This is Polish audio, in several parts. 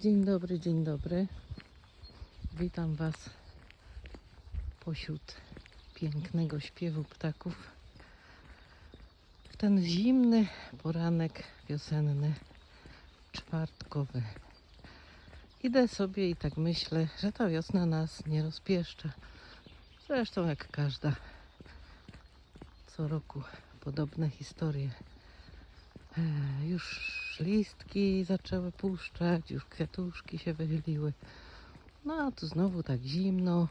Dzień dobry, dzień dobry. Witam Was pośród pięknego śpiewu ptaków. W ten zimny poranek wiosenny, czwartkowy. Idę sobie i tak myślę, że ta wiosna nas nie rozpieszcza. Zresztą jak każda. Co roku podobne historie. E, Już listki zaczęły puszczać, już kwiatuszki się wychyliły. No a tu znowu tak zimno.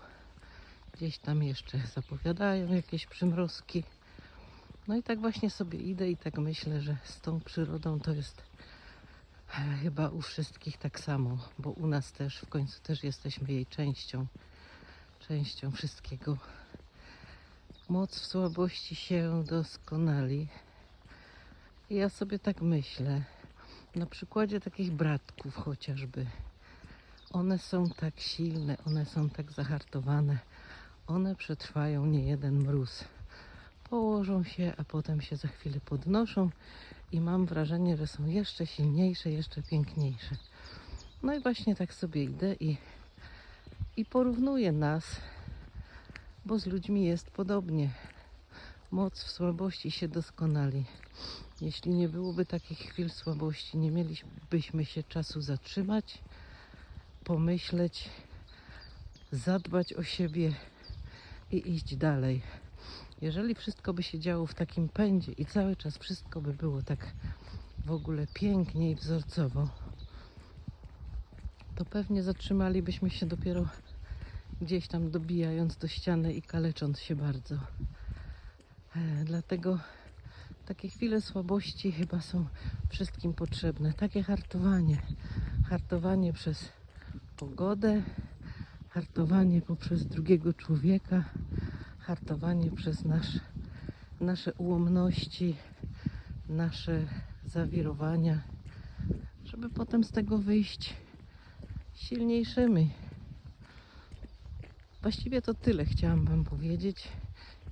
Gdzieś tam jeszcze zapowiadają jakieś przymrozki. No i tak właśnie sobie idę i tak myślę, że z tą przyrodą to jest e, chyba u wszystkich tak samo, bo u nas też w końcu też jesteśmy jej częścią. Częścią wszystkiego. Moc w słabości się doskonali. I ja sobie tak myślę, na przykładzie takich bratków chociażby. One są tak silne, one są tak zahartowane, one przetrwają nie jeden mróz. Położą się, a potem się za chwilę podnoszą i mam wrażenie, że są jeszcze silniejsze, jeszcze piękniejsze. No i właśnie tak sobie idę i, i porównuję nas, bo z ludźmi jest podobnie. Moc w słabości się doskonali. Jeśli nie byłoby takich chwil słabości, nie mielibyśmy się czasu zatrzymać, pomyśleć, zadbać o siebie i iść dalej. Jeżeli wszystko by się działo w takim pędzie i cały czas wszystko by było tak w ogóle pięknie i wzorcowo, to pewnie zatrzymalibyśmy się dopiero gdzieś tam dobijając do ściany i kalecząc się bardzo. E, dlatego takie chwile słabości chyba są wszystkim potrzebne. Takie hartowanie. Hartowanie przez pogodę, hartowanie poprzez drugiego człowieka, hartowanie przez nasz, nasze ułomności, nasze zawirowania, żeby potem z tego wyjść silniejszymi. Właściwie to tyle chciałam Wam powiedzieć.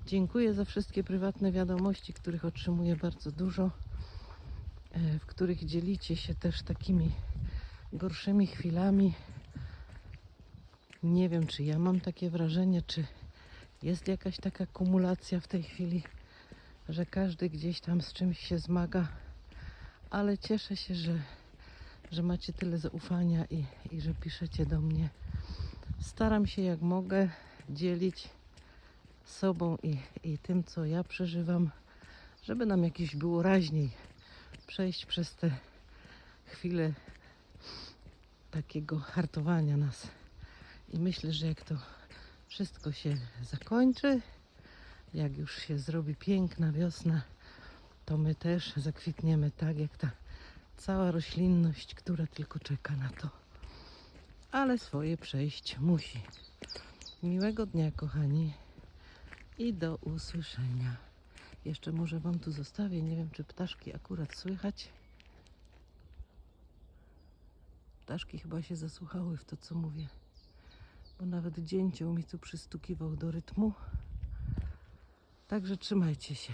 Dziękuję za wszystkie prywatne wiadomości, których otrzymuję bardzo dużo, e, w których dzielicie się też takimi gorszymi chwilami. Nie wiem, czy ja mam takie wrażenie, czy jest jakaś taka kumulacja w tej chwili, że każdy gdzieś tam z czymś się zmaga, ale cieszę się, że, że macie tyle zaufania i, i że piszecie do mnie. Staram się jak mogę dzielić sobą i, i tym, co ja przeżywam, żeby nam jakieś było raźniej przejść przez te chwile takiego hartowania nas. I myślę, że jak to wszystko się zakończy, jak już się zrobi piękna wiosna, to my też zakwitniemy tak, jak ta cała roślinność, która tylko czeka na to. Ale swoje przejść musi. Miłego dnia, kochani i do usłyszenia. Jeszcze może Wam tu zostawię, nie wiem czy ptaszki akurat słychać. Ptaszki chyba się zasłuchały w to, co mówię, bo nawet dzięcioł mi tu przystukiwał do rytmu. Także trzymajcie się.